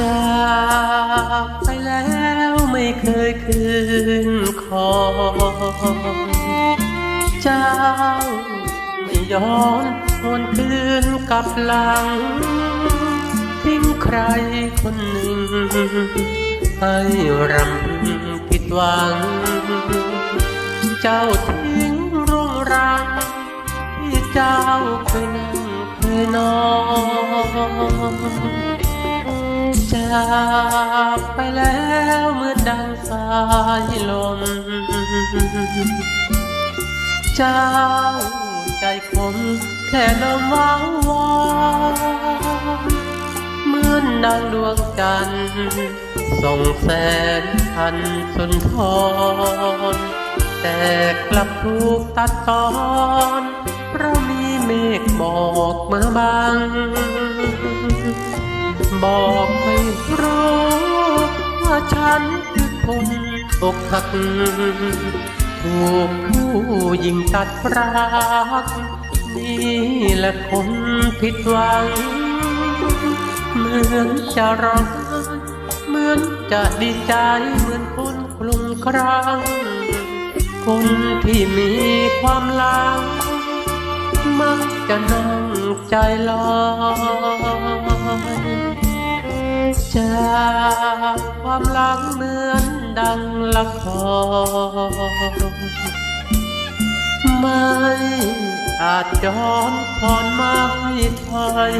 จากไปแล้วไม่เคยคืนคองเจ้าไม่ย้อนวนคืนกับหลัง ทิ้งใครคนหนึ่ง ให้รำผิดหวัง เจ้าทิ้งรุ่งรังที่เจ้าเคยนั่งเคยนอน จากไปแล้วเมื่อดังสายลม เจ้าใจคมแค่ลมว้าววอนเหมือนดังดวงจันทร์ส่องแสงพันสุนทรแต่กลับถูกตัดตอนเพราะมีเมฆหมอกมาบังบอก รู้ว่าฉันคือคนอกหักถูกผู้หญิงตัดรัก นี่แหละคนผิดหวัง เหมือนจะร้องเหมือนจะดีใจเหมือนคนคลุมครังคนที่มีความลัง มักจะนั่งใจลอย จากความหลังเหมือนดังละคร ไม่อาจย้อนทอนมาให้ถอย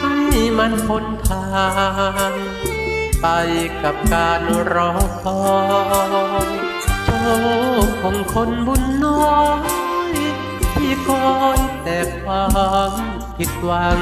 ให้มันพ้นทาง ไปกับการรอคอยโชคของคนบุญน้อย ที่คอยแต่ความ ผิดหวัง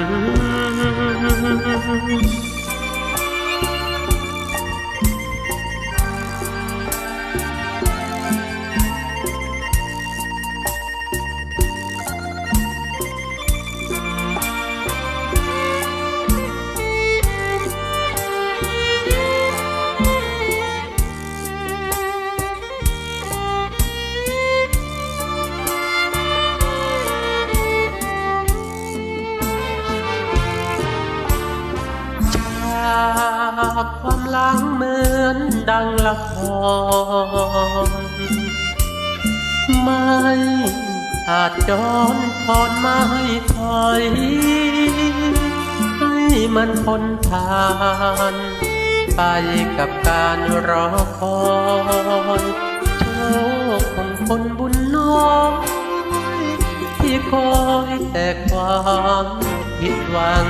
งเหมือนดังละคร ไม่อาจย้อนทอนมาให้ถอย ให้มันพ้นทาน ไปกับการรอคอยโชคของคนบุญน้อยที่คอยแต่ความผิดหวัง